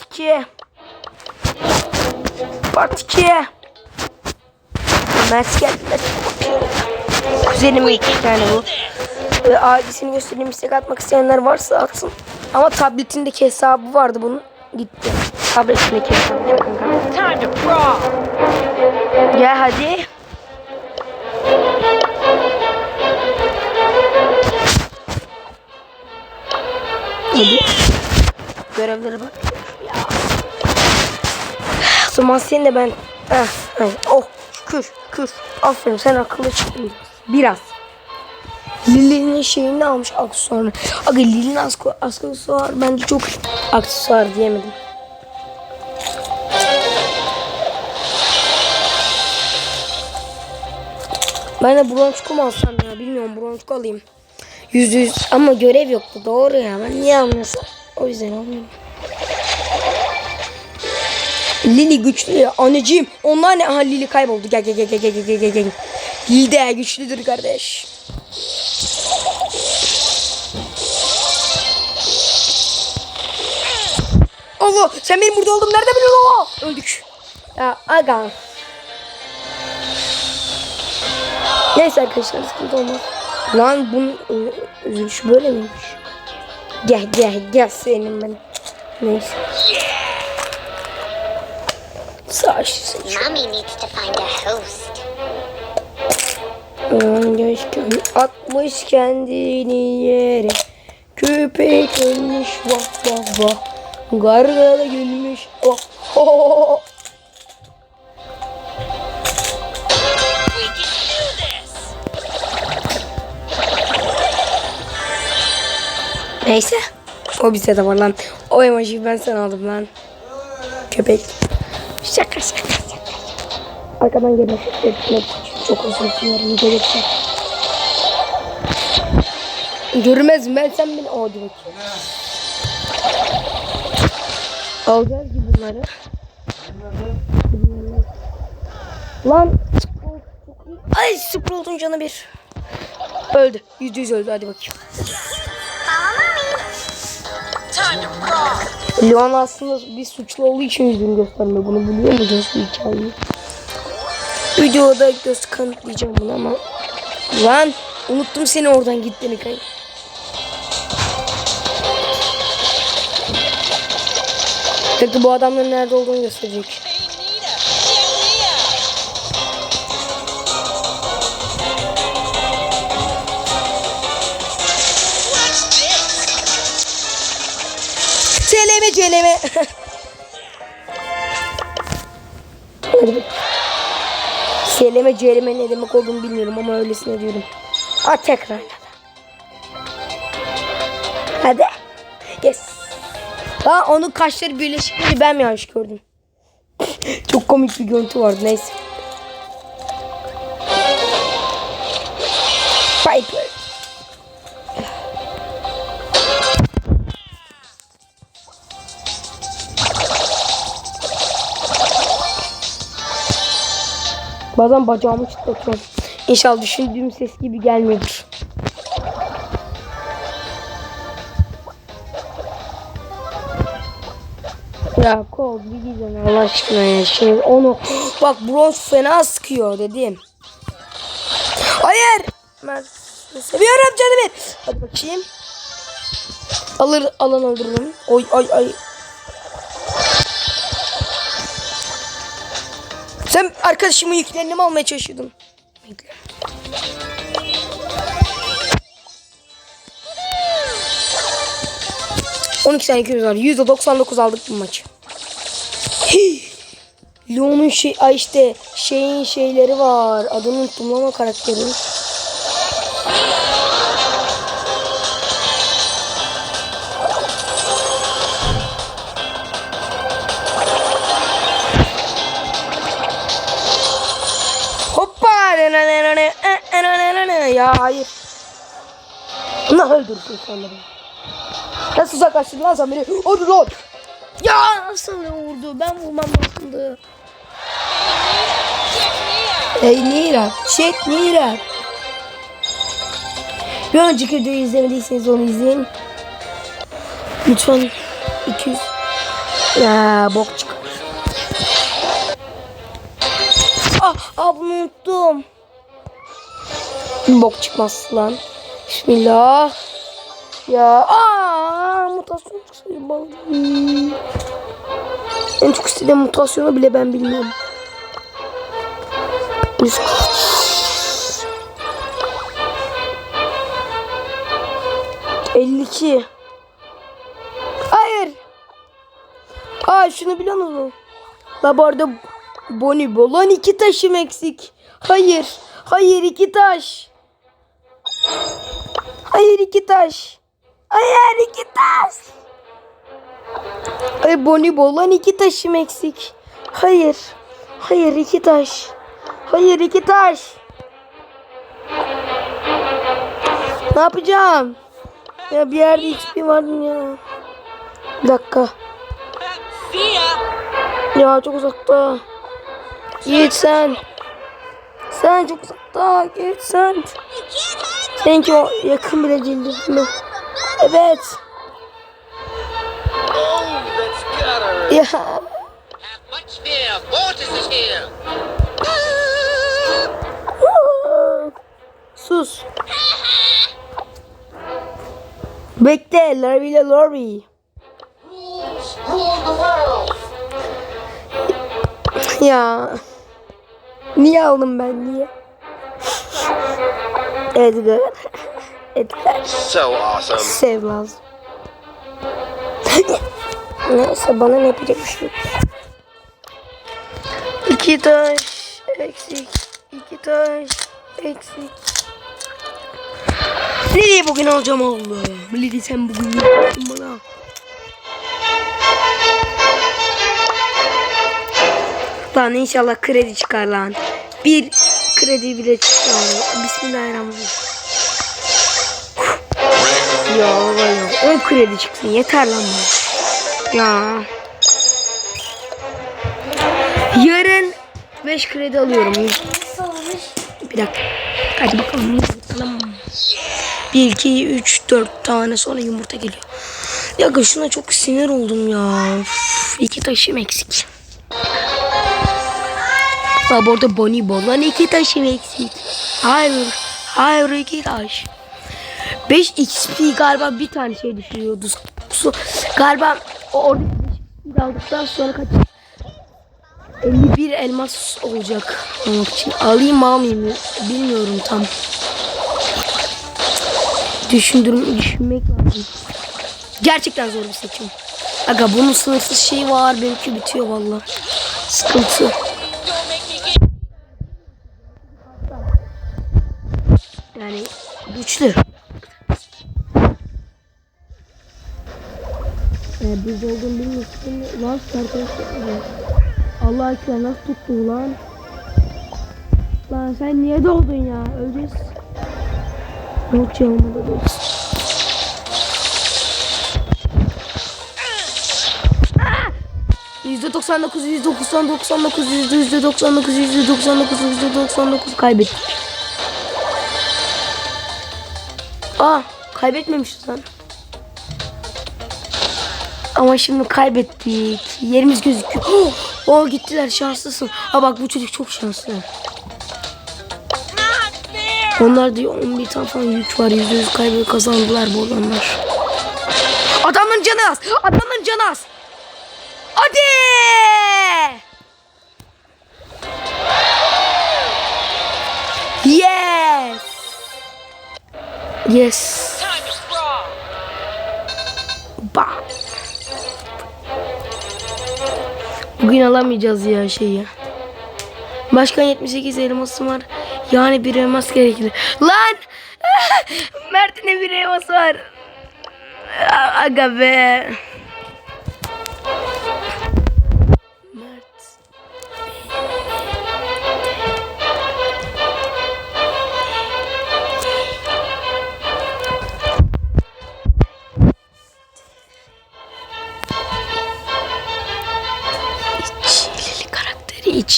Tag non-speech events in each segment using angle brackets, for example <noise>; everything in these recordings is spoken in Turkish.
2 Part 2 Mert geldiler. Kuzenim ilk yani bu. Ve ailesini göstereyim istek atmak isteyenler varsa atsın. Ama tabletindeki hesabı vardı bunun. Gitti. Tabletindeki hesabı. Değil mi. Gel hadi. Hadi. Görevlere bak. Seni de ben... Heh, heh. Oh şükür şükür. Aferin sen akıllı çıktın biraz. Lili'nin şeyini almış aksesuarını. Aga Lili'nin aksesuarı bence çok aksesuar diyemedim. Ben de bronçku mu alsam ya bilmiyorum bronçku alayım. Yüzde yüz ama görev yoktu doğru ya ben niye almıyorsam o yüzden alıyorum. Lili güçlü ya. Anneciğim onlar ne? Aha Lili kayboldu. Gel gel gel gel gel gel gel gel. Lili de güçlüdür kardeş. Allah sen benim burada oldum nerede biliyorsun? Öldük. Ya aga. Neyse arkadaşlar sıkıntı olmaz. Lan bunun e, üzülüş böyle miymiş? Gel gel gel senin ben. Neyse. Şu Mommy needs to find a host. Atmış kendini yere Köpek ölmüş vah vah vah Gargara gülmüş oh oh, oh. We can do this. Neyse O bize de var lan O emojiyi ben sana aldım lan Köpek Şaka şaka şaka. Arkadan gelmek etmek Çok özür dilerim gelirse Görmez ben sen beni o bakayım Alacağız ki bunları. Lan Ay Sprout'un canı bir. Öldü. Yüzde yüz öldü. Hadi bakayım. Brawl. Leon aslında bir suçlu olduğu için yüzünü göstermiyor. Bunu biliyor musunuz bu hikayeyi? Videoda göz kanıtlayacağım bunu ama. Lan unuttum seni oradan gittiğini kay. Peki bu adamların nerede olduğunu gösterecek. Seleme celeme ne demek olduğunu bilmiyorum ama öylesine diyorum. Ha tekrar. Hadi. Yes. Ha onun kaşları birleşikleri ben mi yanlış gördüm? <laughs> Çok komik bir görüntü vardı neyse. Piper. Bazen bacağımı çıtlatıyorum. İnşallah düşündüğüm ses gibi gelmiyordur. Ya kol bir gidin Allah aşkına ya. Şimdi onu bak bronz fena sıkıyor dedim. Hayır. Ben seviyorum canım. Hadi bakayım. Alır alan öldürürüm. Oy ay ay. Sen arkadaşımın yüklerini mi almaya çalışıyordun? Bekle. ...12 tane 200 var. %99 aldık bu maçı. Leon'un şey... Ay işte... Şeyin şeyleri var. Adını unuttum ama karakterin. Ya hayır. Nasıl öldürsün beni? Nasıl uzaklaştın lan beni? Hadi lan! Ya nasıl vurdu? Ben vurmam lazımdı. Hey Nira. Shit Nira. Bir önceki videoyu izlemediyseniz onu izleyin. Lütfen 200 Ya bok çıkar. Ah, ah bunu unuttum. Bok çıkmaz lan. Bismillah. Ya aa mutasyon çıksa balık. En çok istediğim mutasyonu bile ben bilmiyorum. Yüz- Elli iki. Hayır. Aa şunu biliyor musun? La bu arada Bonibon lan iki taşım eksik. Hayır. Hayır iki taş. Hayır iki taş. Hayır iki taş. Ay Bonibon lan iki taşım eksik. Hayır. Hayır iki taş. Hayır iki taş. Ne yapacağım? Ya bir yerde XP vardı ya. Bir dakika. Ya. Çok uzakta. Yiğit sen. Sen çok uzakta. Yiğit sen. Seninki o yakın bile değildir? Evet. Sus. Bekle. Larry ile world. Ya. Niye aldım ben niye? Edgar. Edgar. So awesome. Sev lazım. Neyse bana ne yapacak bir şey yok. İki taş eksik. iki taş eksik. Lili bugün alacağım oğlum. Lili sen bugün yapacaksın bana. Lan inşallah kredi çıkar lan. Bir kredi bile çıkar. Bismillahirrahmanirrahim. Baba ya. 10 kredi çıksın yeter lan bana. Ya. Yarın 5 kredi alıyorum. Bir dakika. Hadi bakalım. Bakalım. 1, 2, 3, 4 tane sonra yumurta geliyor. Ya şuna çok sinir oldum ya. Üf, iki taşım eksik. Ha bu arada Bonnie lan iki taşım eksik. Hayır. Hayır iki taş. 5 XP galiba bir tane şey düşürüyordu. Su, galiba orada XP aldıktan sonra kaç 51 elmas olacak almak için. Alayım almayayım bilmiyorum tam. Düşündürüm, düşünmek lazım. Gerçekten zor bir seçim. Aga bunun sınırsız şeyi var benimki bitiyor valla. Sıkıntı. Güçlü. Ee, biz olduğunu bilmiyorsun. Lan arkadaşlar. Allah aşkına nasıl tuttu lan? Lan sen niye doğdun ya? Öleceğiz. Yok canım da. Yüzde 99, yüzde 99, yüzde 99, yüzde 99, yüzde 99 kaybettik. Aa kaybetmemişiz lan. Ama şimdi kaybettik. Yerimiz gözüküyor. <gasps> Oh, gittiler şanslısın. Ha bak bu çocuk çok şanslı. Onlar diyor 11 tane falan yük var. Yüzde yüz kaybı kazandılar bu adamlar. Adamın canı az. Adamın canı az. Yes. Bam. Bugün alamayacağız ya şeyi. Başkan 78 elması var. Yani bir elmas gerekli. Lan! <laughs> Mert'in bir elması var. Aga be.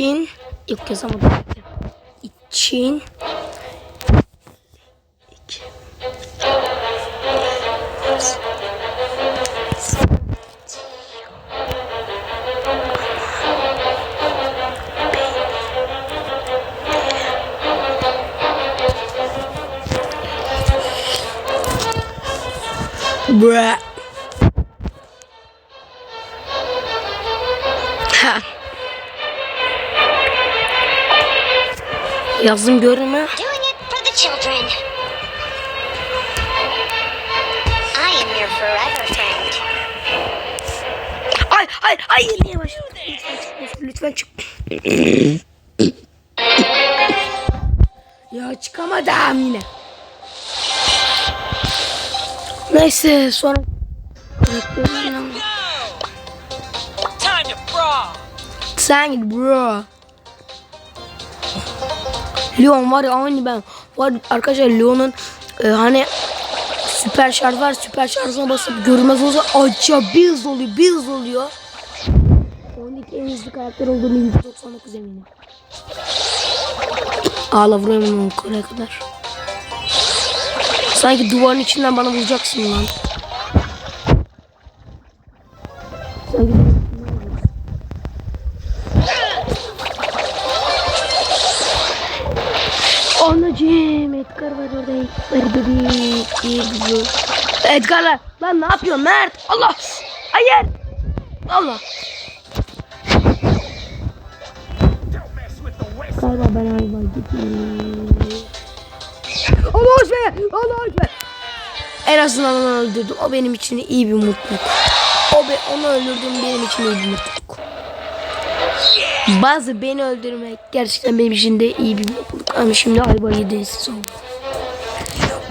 için ilk yazamadım. İçin iki. Bruh. Forever friend. Ay ay ay başladı? Lütfen çık. ya çıkamadım yine. Neyse sonra Time to brawl. sen git bro. Leon var ya aynı ben. Var arkadaşlar Leon'un e, hani süper şarj var. Süper şarjına basıp görünmez olsa acayip oluyor. Hız oluyor. Oyundaki en hızlı karakter olduğunu 199 eminim. Ağla vuruyorum onu oraya kadar. Sanki duvarın içinden bana vuracaksın lan. Edgar'la lan ne yapıyorsun Mert? Allah! Hayır! Allah! Galiba ben hayvan gittim. Allah be! Allah be! En azından onu öldürdüm o benim için iyi bir mutluluk. O be, onu öldürdüm benim için iyi bir mutluluk. Bazı beni öldürmek gerçekten benim için de iyi bir mutluluk. Ama şimdi ayva yedisi.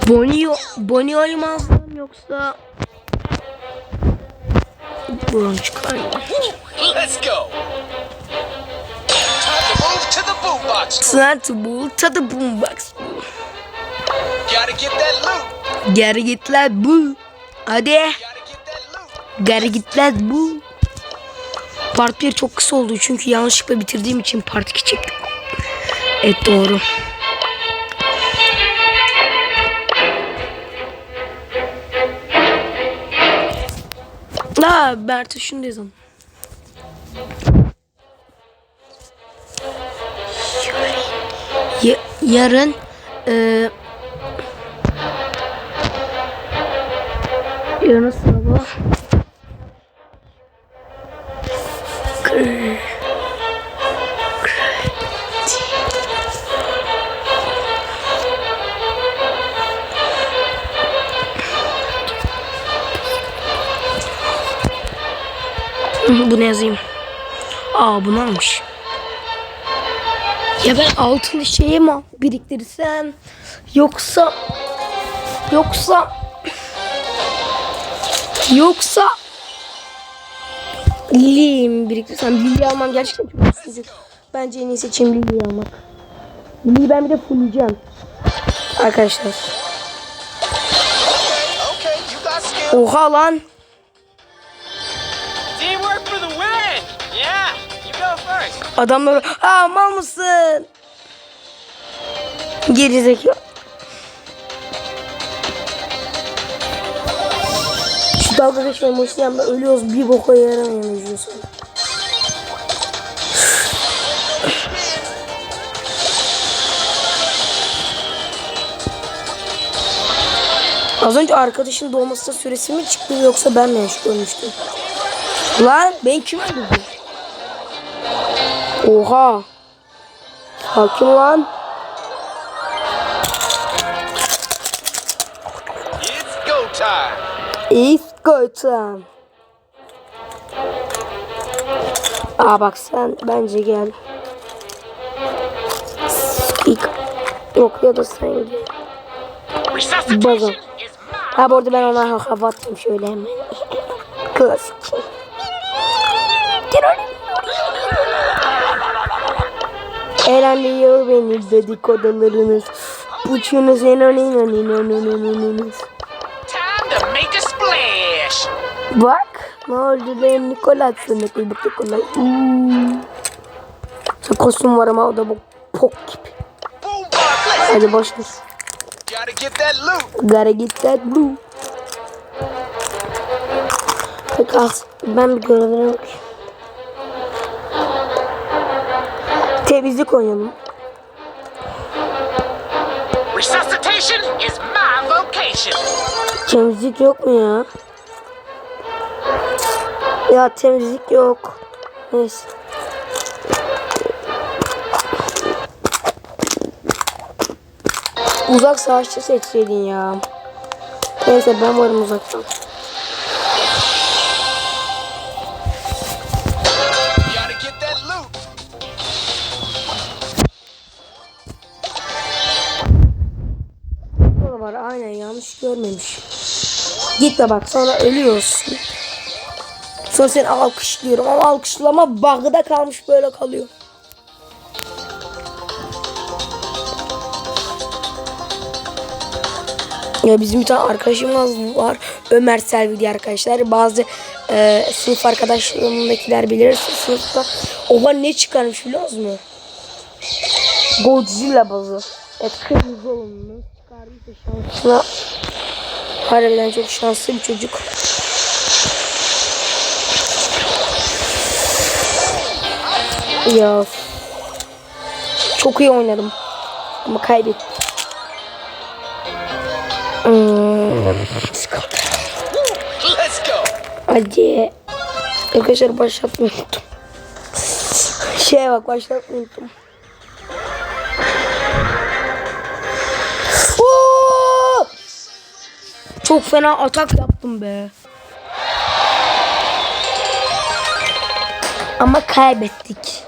Bonio, Bonio'yu mu alsam yoksa Buran çıkar? Let's go. Time to move to the boombox. Gotta get that loot. Geri git lan bu. Hadi. Gotta get that bu. Part 1 çok kısa oldu çünkü yanlışlıkla bitirdiğim için part 2 çektim. Evet doğru. Aa Bertu şunu yazalım. Ya- yarın e, yarın sabah Hı, Bunu yazayım. Aa bunu almış. Ya ben altın şeyi mi biriktirsem yoksa yoksa yoksa Lili'yi mi biriktirsem Lili'yi almam gerçekten çok istiyorum. Bence en iyi seçim Lili'yi almak. Lili'yi ben bir de fullleyeceğim. Arkadaşlar. Oha lan. Adamlar aa mal mısın? Geri zekalı. Şu dalga geçme maçı yanında ölüyoruz bir boka yaramayan üzüyorsun. Az önce arkadaşın doğmasına süresi mi çıktı yoksa ben mi yanlış görmüştüm? Lan ben kim öldürdüm? Oha. Sakin lan. It's go time. It's go time. Aa bak sen bence gel. İlk yok ya da sen gel. Mine. Ha bu arada ben ona hava attım şöyle hemen. <laughs> Klasik. Eğlendiriyor beni dedikodularınız. Puçunuz inanınız. Time to make a splash. Bak ne oldu benim Nikola sana koy bak Nikola. Sen kostüm var ama o da bu pok gibi. Hadi boş ver. gotta get that loot. Gotta get that. Peki as ben bir görevlere bakayım. Temizlik oynayalım. Resuscitation is my vocation. Temizlik yok mu ya? Ya temizlik yok. Neyse. Uzak savaşçı seçseydin ya. Neyse ben varım uzaktan. Yanlış görmemiş. Gitme bak sonra ölüyorsun. Sonra seni alkışlıyorum ama alkışlama bug'da kalmış böyle kalıyor. Ya bizim bir tane arkadaşımız var. Ömer Selvi diye arkadaşlar. Bazı e, sınıf arkadaşlarımdakiler bilir sınıfta. Oha ne çıkarmış biliyor musun? Godzilla bazı. Evet kırmızı olanını çıkarmış da şansına. Harbiden çok şanslı bir çocuk. Ya. Çok iyi oynadım. Ama kaybettim. Go. Hadi. Arkadaşlar başlatmayı unuttum. Şeye bak başlatmayı. Çok fena atak yaptım be. Ama kaybettik.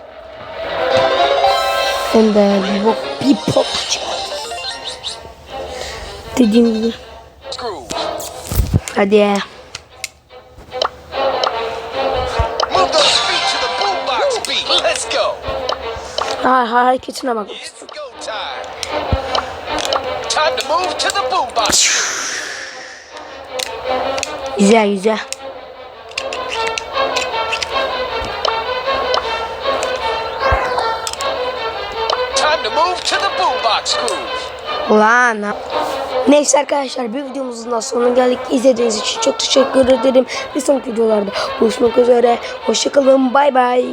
Hem de bir bok bir pop çıktı. Dediğim gibi. Hadi. Move those feet to the boombox beat. Let's go. Ha, hareketine bak. Time. To move to the boombox. Güzel güzel. Time to move to the boombox groove. Lan. Neyse arkadaşlar bir videomuzun da sonuna geldik. İzlediğiniz için çok teşekkür ederim. Bir sonraki videolarda buluşmak üzere. Hoşçakalın. Bay bay.